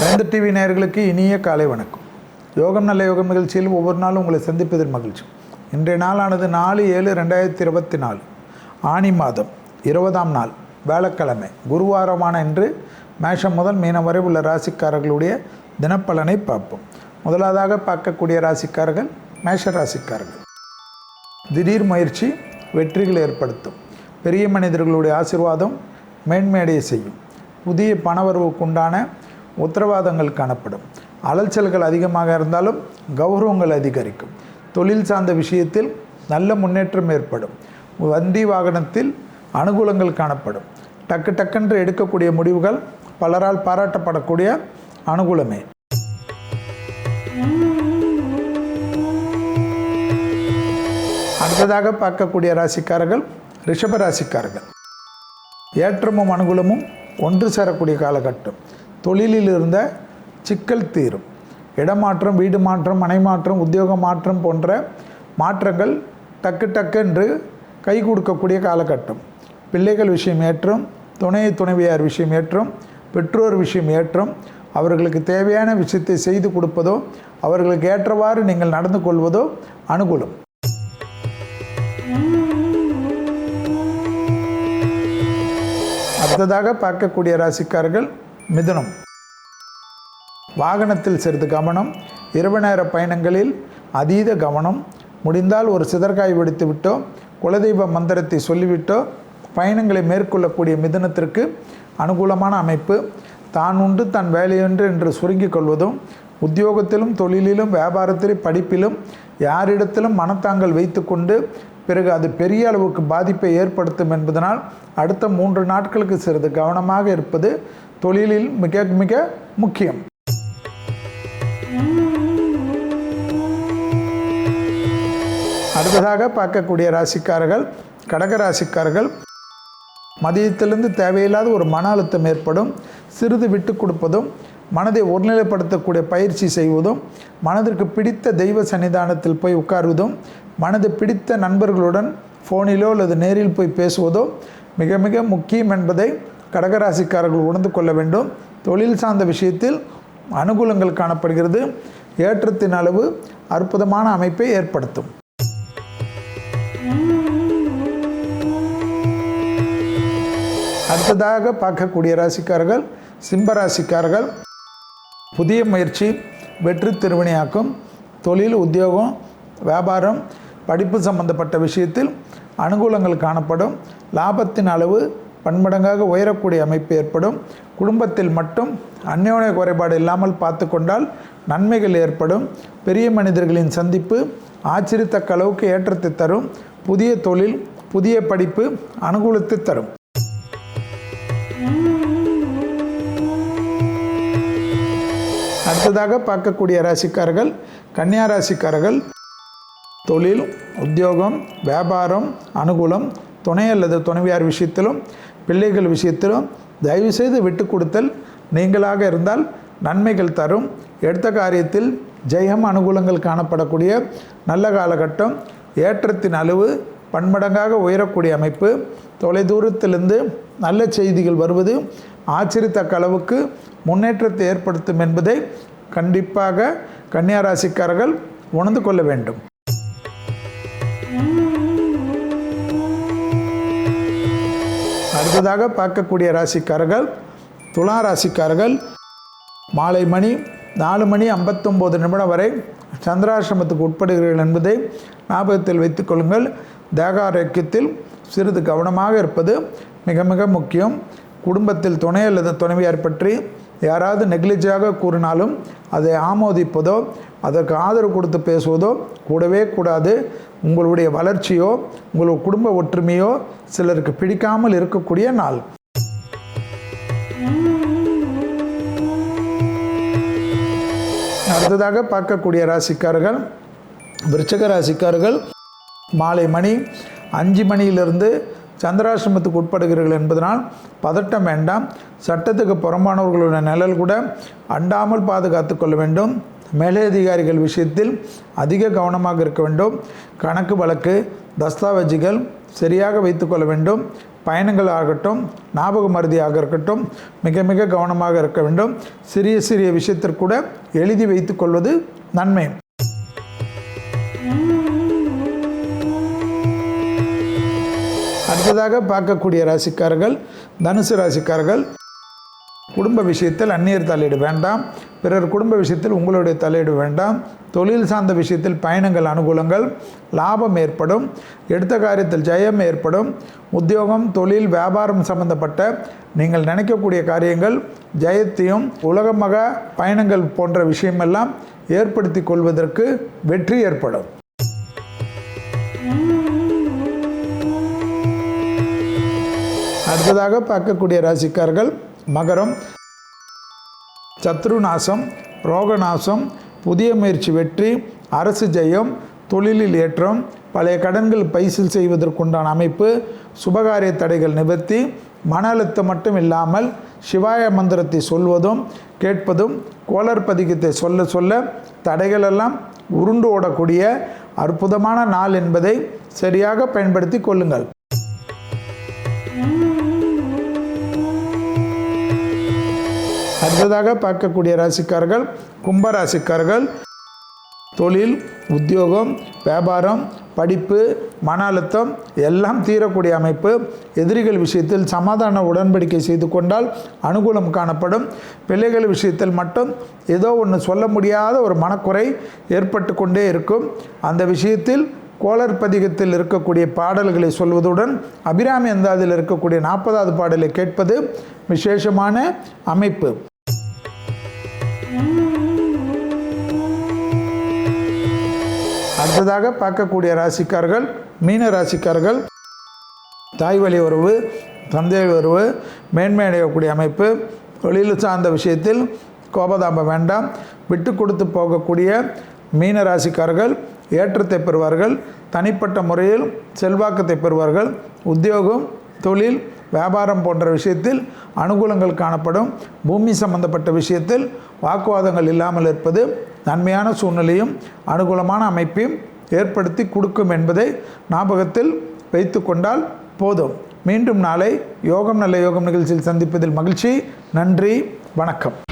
வேந்த TV நேயர்களுக்கு இனிய காலை வணக்கம். யோகம் நல்ல யோகம் நிகழ்ச்சியில் ஒவ்வொரு நாளும் உங்களை சந்திப்பதில் மகிழ்ச்சி. இன்றைய நாளானது நாலு ஏழு ரெண்டாயிரத்தி இருபத்தி நாலு. ஆனி மாதம் இருபதாம் நாள் வேளக்கிழமை குருவாரமான இன்று மேஷம் முதல் மீனம் வரை உள்ள ராசிக்காரர்களுடைய தினப்பலனை பார்ப்போம். முதலாவதாக பார்க்கக்கூடிய ராசிக்காரர்கள் மேஷ ராசிக்காரர்கள். திடீர் முயற்சி வெற்றிகள் ஏற்படுத்தும். பெரிய மனிதர்களுடைய ஆசீர்வாதம் மேன்மேடையை செய்யும். புதிய பணவரவுக்குண்டான உத்தரவாதங்கள் காணப்படும். அலைச்சல்கள் அதிகமாக இருந்தாலும் கௌரவங்கள் அதிகரிக்கும். தொழில் சார்ந்த விஷயத்தில் நல்ல முன்னேற்றம் ஏற்படும். வண்டி வாகனத்தில் அனுகூலங்கள் காணப்படும். டக்கு டக்கென்று எடுக்கக்கூடிய முடிவுகள் பலரால் பாராட்டப்படக்கூடிய அனுகூலமே. அடுத்ததாக பார்க்கக்கூடிய ராசிக்காரர்கள் ரிஷப ராசிக்காரர்கள். ஏற்றமும் அனுகூலமும் ஒன்று சேரக்கூடிய காலகட்டம். தொழிலில் இருந்த சிக்கல் தீரும். இடமாற்றம் வீடு மாற்றம் மனை மாற்றம் உத்தியோக மாற்றம் போன்ற மாற்றங்கள் டக்கு டக்கென்று கை கொடுக்கக்கூடிய காலகட்டம். பிள்ளைகள் விஷயம் ஏற்றும் துணை துணைவியார் விஷயம் ஏற்றும் பெற்றோர் விஷயம் ஏற்றும் அவர்களுக்கு தேவையான விஷயத்தை செய்து கொடுப்பதோ அவர்களுக்கு ஏற்றவாறு நீங்கள் நடந்து கொள்வதோ அனுகூலம். அடுத்ததாக பார்க்கக்கூடிய ராசிக்காரர்கள் மிதுனம். வாகனத்தில் சிறிது கவனம் இரவு நேர பயணங்களில் அதீத கவனம் முடிந்தால் ஒரு சிதற்காய் வெடித்துவிட்டோ குலதெய்வ மந்திரத்தை சொல்லிவிட்டோ பயணங்களை மேற்கொள்ளக்கூடிய மிதுனத்திற்கு அனுகூலமான அமைப்பு தான் உண்டு தன் வேலையொன்று என்று சுருங்கிக் கொள்வதும் உத்தியோகத்திலும் தொழிலிலும் வியாபாரத்திலும் படிப்பிலும் யாரிடத்திலும் மனத்தாங்கள் வைத்துக்கொண்டு பிறகு அது பெரிய அளவுக்கு பாதிப்பை ஏற்படுத்தும் என்பதனால் அடுத்த மூன்று நாட்களுக்கு சிறிது கவனமாக இருப்பது தொழிலில் மிக மிக முக்கியம். அடுத்ததாக பார்க்கக்கூடிய ராசிக்காரர்கள் கடக ராசிக்காரர்கள் மதியத்திலிருந்து தேவையில்லாத ஒரு மன அழுத்தம் ஏற்படும் சிறிது விட்டு கொடுப்பதும் மனதை ஒருநிலைப்படுத்தக்கூடிய பயிற்சி செய்வதும் மனதிற்கு பிடித்த தெய்வ சன்னிதானத்தில் போய் உட்காருவதும் மனது பிடித்த நண்பர்களுடன் ஃபோனிலோ அல்லது நேரில் போய் பேசுவதோ மிக மிக முக்கியம் என்பதை கடகராசிக்காரர்கள் உணர்ந்து கொள்ள வேண்டும். தொழில் சார்ந்த விஷயத்தில் அனுகூலங்கள் காணப்படுகிறது. ஏற்றத்தின் அளவு அற்புதமான அமைப்பை ஏற்படுத்தும். அடுத்ததாக பார்க்கக்கூடிய ராசிக்காரர்கள் சிம்ப ராசிக்காரர்கள். புதிய முயற்சி வெற்றி திருவினையாக்கும் தொழில் உத்தியோகம் வியாபாரம் படிப்பு சம்பந்தப்பட்ட விஷயத்தில் அனுகூலங்கள் காணப்படும். லாபத்தின் அளவு பன்மடங்காக உயரக்கூடிய அமைப்பு ஏற்படும். குடும்பத்தில் மட்டும் அந்யோன்ய குறைபாடு இல்லாமல் பார்த்து கொண்டால் நன்மைகள் ஏற்படும். பெரிய மனிதர்களின் சந்திப்பு ஆச்சரியத்தக்க அளவுக்கு ஏற்றத்தை தரும். புதிய தொழில் புதிய படிப்பு அனுகூலத்தை தரும். அடுத்ததாக பார்க்கக்கூடிய ராசிக்காரர்கள் கன்னியா ராசிக்காரர்கள் தொழில் உத்தியோகம் வியாபாரம் அனுகூலம் துணை அல்லது துணைவியார் விஷயத்திலும் பிள்ளைகள் விஷயத்திலும் தயவுசெய்து விட்டு கொடுத்தல் நீங்களாக இருந்தால் நன்மைகள் தரும். எடுத்த காரியத்தில் ஜெயம் அனுகூலங்கள் காணப்படக்கூடிய நல்ல காலகட்டம் ஏற்றத்தின் அளவு பன்மடங்காக உயரக்கூடிய அமைப்பு தொலைதூரத்திலிருந்து நல்ல செய்திகள் வருவது ஆச்சரியத்தக்க அளவுக்கு முன்னேற்றத்தை ஏற்படுத்தும் என்பதை கண்டிப்பாக கன்னியாராசிக்காரர்கள் உணர்ந்து கொள்ள வேண்டும். அடுத்ததாக பார்க்கக்கூடிய ராசிக்காரர்கள் துலா ராசிக்காரர்கள் மாலை மணி நாலு மணி ஐம்பத்தொம்போது நிமிடம் வரை சந்திராசிரமத்துக்கு உட்படுகிறீர்கள் என்பதை ஞாபகத்தில் வைத்துக்கொள்ளுங்கள் தேகாரோக்கியத்தில் சிறிது கவனமாக இருப்பது மிக மிக முக்கியம். குடும்பத்தில் துணை அல்லது துணைவியார் பற்றி யாராவது நெக்லிஜாக கூறினாலும் அதை ஆமோதிப்பதோ அதற்கு ஆதரவு கொடுத்து பேசுவதோ கூடவே கூடாது. உங்களுடைய வளர்ச்சியோ உங்கள் குடும்ப ஒற்றுமையோ சிலருக்கு பிடிக்காமல் இருக்கக்கூடிய நாள். அடுத்ததாக பார்க்கக்கூடிய ராசிக்காரர்கள் விருச்சக ராசிக்காரர்கள் மாலை மணி அஞ்சு மணியிலிருந்து சந்திராசிரமத்துக்கு உட்படுகிறீர்கள் என்பதனால் பதட்டம் வேண்டாம். சட்டத்துக்கு புறம்பானவர்களுடைய நிழல் கூட அண்டாமல் பாதுகாத்து கொள்ள வேண்டும். மேலதிகாரிகள் விஷயத்தில் அதிக கவனமாக இருக்க வேண்டும். கணக்கு வழக்கு தஸ்தாவேஜுகள் சரியாக வைத்துக்கொள்ள வேண்டும். பயணங்கள் ஆகட்டும் ஞாபக மருதியாக இருக்கட்டும் மிக மிக கவனமாக இருக்க வேண்டும். சிறிய சிறிய விஷயத்திற்கூட எழுதி வைத்துக்கொள்வது நன்மை. அடுத்ததாக பார்க்கக்கூடிய ராசிக்காரர்கள் தனுசு ராசிக்காரர்கள் குடும்ப விஷயத்தில் அந்நியர் தலையீடு வேண்டாம். பிறர் குடும்ப விஷயத்தில் உங்களுடைய தலையீடு வேண்டாம். தொழில் சார்ந்த விஷயத்தில் பயணங்கள் அனுகூலங்கள் லாபம் ஏற்படும். எடுத்த காரியத்தில் ஜெயம் ஏற்படும். உத்தியோகம் தொழில் வியாபாரம் சம்பந்தப்பட்ட நீங்கள் நினைக்கக்கூடிய காரியங்கள் ஜெயத்தையும் உலகமாக பயணங்கள் போன்ற விஷயமெல்லாம் ஏற்படுத்தி கொள்வதற்கு வெற்றி ஏற்படும். அடுத்ததாக பார்க்கக்கூடிய ராசிக்கார்கள் மகரம் சத்ரு நாசம் புதிய முயற்சி வெற்றி அரசு ஜெயம் தொழிலில் ஏற்றம் பழைய கடன்கள் பைசில் செய்வதற்குண்டான அமைப்பு சுபகாரிய தடைகள் நிவர்த்தி மன அழுத்தம் மட்டும் இல்லாமல் சிவாய மந்திரத்தை சொல்வதும் கேட்பதும் கோளர் பதிகத்தை சொல்ல சொல்ல தடைகளெல்லாம் உருண்டு ஓடக்கூடிய அற்புதமான நாள் என்பதை சரியாக பயன்படுத்தி கொள்ளுங்கள். அடுத்ததாக பார்க்கக்கூடிய ராசிக்காரர்கள் கும்பராசிக்காரர்கள் தொழில் உத்தியோகம் வியாபாரம் படிப்பு மன அழுத்தம் எல்லாம் தீரக்கூடிய அமைப்பு. எதிரிகள் விஷயத்தில் சமாதான உடன்படிக்கை செய்து கொண்டால் அனுகூலம் காணப்படும். பிள்ளைகள் விஷயத்தில் மட்டும் ஏதோ ஒன்று சொல்ல முடியாத ஒரு மனக்குறை ஏற்பட்டு கொண்டே இருக்கும். அந்த விஷயத்தில் கோளர் பதிகத்தில் இருக்கக்கூடிய பாடல்களை சொல்வதுடன் அபிராமி அந்தாதில் இருக்கக்கூடிய நாற்பதாவது பாடலை கேட்பது விசேஷமான அமைப்பு. அடுத்ததாக பார்க்கக்கூடிய ராசிக்கார்கள் மீன ராசிக்காரர்கள் தாய் வழி உறவு தந்தை உறவு மேன்மை அடையக்கூடிய அமைப்பு தொழில் சார்ந்த விஷயத்தில் கோபதாபம் வேண்டாம். விட்டு கொடுத்து போகக்கூடிய மீன ராசிக்காரர்கள் ஏற்றத்தை பெறுவார்கள். தனிப்பட்ட முறையில் செல்வாக்கத்தை பெறுவார்கள். உத்தியோகம் தொழில் வியாபாரம் போன்ற விஷயத்தில் அனுகூலங்கள் காணப்படும். பூமி சம்பந்தப்பட்ட விஷயத்தில் வாக்குவாதங்கள் இல்லாமல் இருப்பது நன்மையான சூழ்நிலையும் அனுகூலமான அமைப்பையும் ஏற்படுத்தி கொடுக்கும் என்பதை ஞாபகத்தில் வைத்து கொண்டால் போதும். மீண்டும் நாளை யோகம் நல்ல யோகம் நிகழ்ச்சியில் சந்திப்பதில் மகிழ்ச்சி. நன்றி. வணக்கம்.